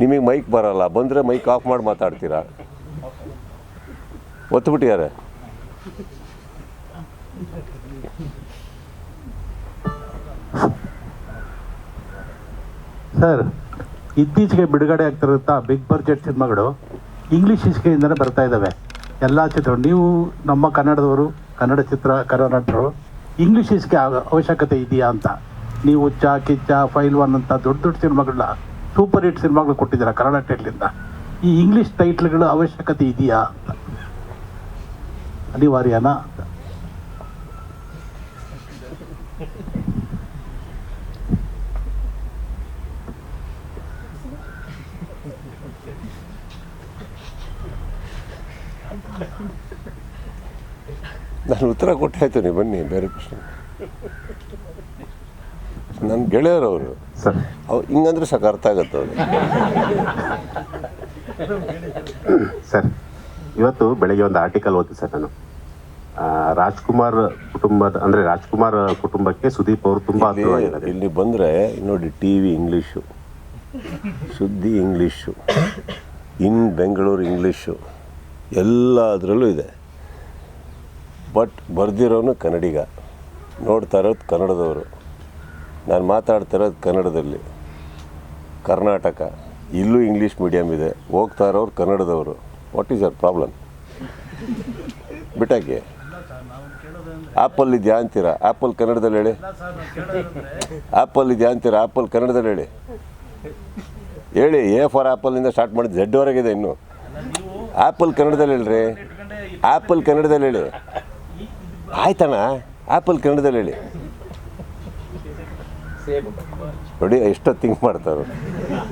ನಿಮಗೆ ಮೈಕ್ ಬರಲ್ಲ. ಬಂದರೆ ಮೈಕ್ ಆಫ್ ಮಾಡಿ ಮಾತಾಡ್ತೀರಾ? ಒತ್ತುಬಿಟ್ಟಿದ್ದಾರೆ ಸರ್, ಇತ್ತೀಚೆಗೆ ಬಿಡುಗಡೆ ಆಗ್ತಿರುತ್ತಾ ಬಿಗ್ ಬಜೆಟ್ ಸಿನಿಮಾಗಳು ಇಂಗ್ಲೀಷ್ ಇಸ್ಕೆಯಿಂದಲೇ ಬರ್ತಾ ಇದ್ದಾವೆ ಎಲ್ಲ ಚಿತ್ರ ನೀವು ನಮ್ಮ ಕನ್ನಡದವರು, ಕನ್ನಡ ಚಿತ್ರ ಕರ್ನಾಟಕರು ಇಂಗ್ಲೀಷ್ ಇಸ್ಕೆ ಅವಶ್ಯಕತೆ ಇದೆಯಾ ಅಂತ? ನೀವು ಚಾ, ಕಿಚ್ಚ, ಫೈಲ್ ಒನ್ ಅಂತ ದೊಡ್ಡ ದೊಡ್ಡ ಸಿನಿಮಾಗಳನ್ನ ಸೂಪರ್ ಹಿಟ್ ಸಿನಿಮಾಗಳು ಕೊಟ್ಟಿದ್ದೀರಾ ಕನ್ನಡ ಟೈಟ್ಲಿಂದ ಈ ಇಂಗ್ಲೀಷ್ ಟೈಟ್ಲ್ಗಳ ಅವಶ್ಯಕತೆ ಇದೆಯಾ? ಅನಿವಾರ್ಯನಾ? ನಾನು ಉತ್ತರ ಕೊಟ್ಟಾಯ್ತೇನೆ ನೀವು ಬನ್ನಿ, ಬೇರೆ ಪ್ರಶ್ನೆ. ನನ್ನ ಗೆಳೆಯರವರು. ಅವ್ರು ಹಿಂಗಂದ್ರೆ ಸಾಕು ಅರ್ಥ ಆಗುತ್ತೆ ಅವ್ರು ಸರ್ ಇವತ್ತು ಬೆಳಗ್ಗೆ ಒಂದು ಆರ್ಟಿಕಲ್ ಓದಿ ಸರ್ ನಾನು. ಆ, ರಾಜ್ಕುಮಾರ್ ಕುಟುಂಬದ ಅಂದ್ರೆ ರಾಜ್ಕುಮಾರ್ ಕುಟುಂಬಕ್ಕೆ ಸುದೀಪ್ ಅವರು ತುಂಬಾ ಇಲ್ಲಿ ಹತ್ತಿರವಾಗಿದ್ದಾರೆ. ಇಲ್ಲಿ ಬಂದರೆ ನೋಡಿ ಟಿ ವಿ ಇಂಗ್ಲೀಷು ಸುದ್ದಿ ಇಂಗ್ಲೀಷು ಇನ್ ಬೆಂಗಳೂರು ಇಂಗ್ಲೀಷು ಎಲ್ಲದರಲ್ಲೂ ಇದೆ. ಬಟ್ ಬರ್ದಿರೋನು ಕನ್ನಡಿಗ. ನೋಡ್ತಾ ಇರೋದು ಕನ್ನಡದವರು. ನಾನು ಮಾತಾಡ್ತಿರೋದು ಕನ್ನಡದಲ್ಲಿ. ಕರ್ನಾಟಕ. ಇಲ್ಲೂ ಇಂಗ್ಲೀಷ್ ಮೀಡಿಯಮ್ ಇದೆ. ಹೋಗ್ತಾ ಇರೋರು ಕನ್ನಡದವರು. ವಾಟ್ ಈಸ್ ಯರ್ ಪ್ರಾಬ್ಲಮ್ ಬಿಟ್ಟಾಕಿ. ಆ್ಯಪಲ್ ಇದೆಯಾ ಅಂತೀರಾ? ಆ್ಯಪಲ್ ಕನ್ನಡದಲ್ಲಿ ಹೇಳಿ. ಆ್ಯಪಲ್ ಇದೆಯಾ ಅಂತೀರಾ? ಆ್ಯಪಲ್ ಕನ್ನಡದಲ್ಲಿ ಹೇಳಿ. ಹೇಳಿ ಎ ಫಾರ್ ಆ್ಯಪಲಿಂದ ಸ್ಟಾರ್ಟ್ ಮಾಡಿ ಝೆಡ್ ವರೆಗಿದೆ ಇನ್ನು. ಆ್ಯಪಲ್ ಕನ್ನಡದಲ್ಲಿ ಹೇಳ್ರಿ. ಆ್ಯಪಲ್ ಕನ್ನಡದಲ್ಲಿ ಹೇಳಿ. ಆಯ್ತಣ್ಣ? ಆ್ಯಪಲ್ ಕನ್ನಡದಲ್ಲಿ ಹೇಳಿ. ನೋಡಿ ಎಷ್ಟೊತ್ತು ಥಿಂಕ್ ಮಾಡ್ತಾರೆ?